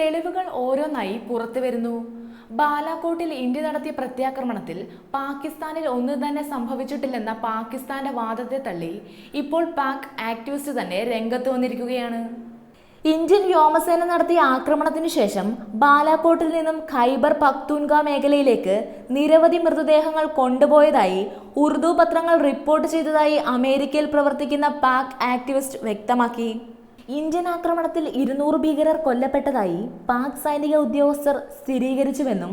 തെളിവുകൾ ഓരോന്നായി പുറത്തു വരുന്നു. ബാലാകോട്ടിൽ ഇന്ത്യ നടത്തിയ പ്രത്യാക്രമണത്തിൽ പാകിസ്ഥാനിൽ ഒന്നും തന്നെ സംഭവിച്ചിട്ടില്ലെന്ന പാകിസ്ഥാന്റെ വാദത്തെ തള്ളി ഇപ്പോൾ പാക് ആക്ടിവിസ്റ്റ് തന്നെ രംഗത്ത് വന്നിരിക്കുകയാണ്. ഇന്ത്യൻ വ്യോമസേന നടത്തിയ ആക്രമണത്തിനു ശേഷം ബാലാകോട്ടിൽ നിന്നും ഖൈബർ പക്തൂൻഗ മേഖലയിലേക്ക് നിരവധി മൃതദേഹങ്ങൾ കൊണ്ടുപോയതായി ഉറുദു പത്രങ്ങൾ റിപ്പോർട്ട് ചെയ്തതായി അമേരിക്കയിൽ പ്രവർത്തിക്കുന്ന പാക് ആക്ടിവിസ്റ്റ് വ്യക്തമാക്കി. ഇന്ത്യൻ ആക്രമണത്തിൽ ഇരുന്നൂറ് ഭീകരർ കൊല്ലപ്പെട്ടതായി പാക് സൈനിക ഉദ്യോഗസ്ഥർ സ്ഥിരീകരിച്ചുവെന്നും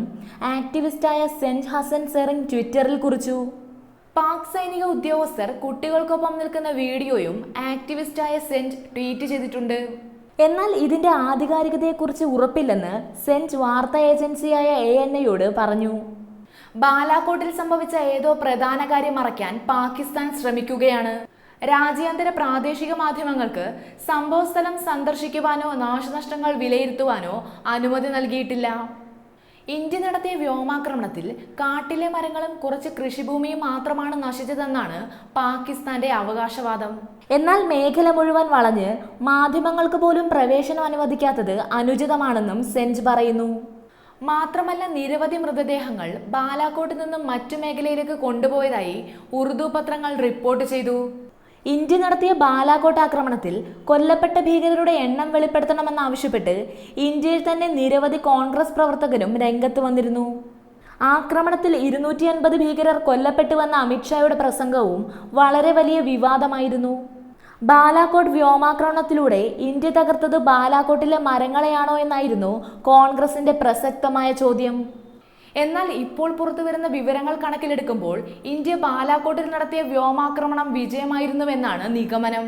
ആക്ടിവിസ്റ്റായ സെന്റ് ഹസൻ സെറിംഗ് ട്വിറ്ററിൽ കുറിച്ചു. പാക് സൈനിക ഉദ്യോഗസ്ഥർ കുട്ടികൾക്കൊപ്പം നിൽക്കുന്ന വീഡിയോയും ആക്ടിവിസ്റ്റായ സെന്റ് ട്വീറ്റ് ചെയ്തിട്ടുണ്ട്. എന്നാൽ ഇതിന്റെ ആധികാരികതയെക്കുറിച്ച് ഉറപ്പില്ലെന്ന് സെന്റ് വാർത്താ ഏജൻസിയായ എ എൻ ഐയോട് പറഞ്ഞു. ബാലാകോട്ടിൽ സംഭവിച്ച ഏതോ പ്രധാന കാര്യം മറയ്ക്കാൻ പാകിസ്ഥാൻ ശ്രമിക്കുകയാണ്. രാജ്യാന്തര പ്രാദേശിക മാധ്യമങ്ങൾക്ക് സംഭവസ്ഥലം സന്ദർശിക്കുവാനോ നാശനഷ്ടങ്ങൾ വിലയിരുത്തുവാനോ അനുമതി നൽകിയിട്ടില്ല. ഇന്ത്യ നടത്തിയ വ്യോമാക്രമണത്തിൽ കാട്ടിലെ മരങ്ങളും കുറച്ച് കൃഷിഭൂമിയും മാത്രമാണ് നശിച്ചതെന്നാണ് പാകിസ്ഥാന്റെ അവകാശവാദം. എന്നാൽ മേഖല മുഴുവൻ വളഞ്ഞ് മാധ്യമങ്ങൾക്ക് പോലും പ്രവേശനം അനുവദിക്കാത്തത് അനുചിതമാണെന്നും സെഞ്ച് പറയുന്നു. മാത്രമല്ല നിരവധി മൃതദേഹങ്ങൾ ബാലാക്കോട്ട് നിന്നും മറ്റു മേഖലയിലേക്ക് കൊണ്ടുപോയതായി ഉറുദു പത്രങ്ങൾ റിപ്പോർട്ട് ചെയ്തു. ഇന്ത്യ നടത്തിയ ബാലാകോട്ട് ആക്രമണത്തിൽ കൊല്ലപ്പെട്ട ഭീകരരുടെ എണ്ണം വെളിപ്പെടുത്തണമെന്നാവശ്യപ്പെട്ട് ഇന്ത്യയിൽ തന്നെ നിരവധി കോൺഗ്രസ് പ്രവർത്തകരും രംഗത്ത് വന്നിരുന്നു. ആക്രമണത്തിൽ ഇരുന്നൂറ്റി അൻപത് ഭീകരർ കൊല്ലപ്പെട്ടുവെന്ന അമിത്ഷായുടെ പ്രസംഗവും വളരെ വലിയ വിവാദമായിരുന്നു. ബാലാകോട്ട് വ്യോമാക്രമണത്തിലൂടെ ഇന്ത്യ തകർത്തത് ബാലാകോട്ടിലെ മരങ്ങളെയാണോ എന്നായിരുന്നു കോൺഗ്രസിന്റെ പ്രസക്തമായ ചോദ്യം. എന്നാൽ ഇപ്പോൾ പുറത്തു വരുന്ന വിവരങ്ങൾ കണക്കിലെടുക്കുമ്പോൾ ഇന്ത്യ ബാലാകോട്ടിൽ നടത്തിയ വ്യോമാക്രമണം വിജയമായിരുന്നുവെന്നാണ് നിഗമനം.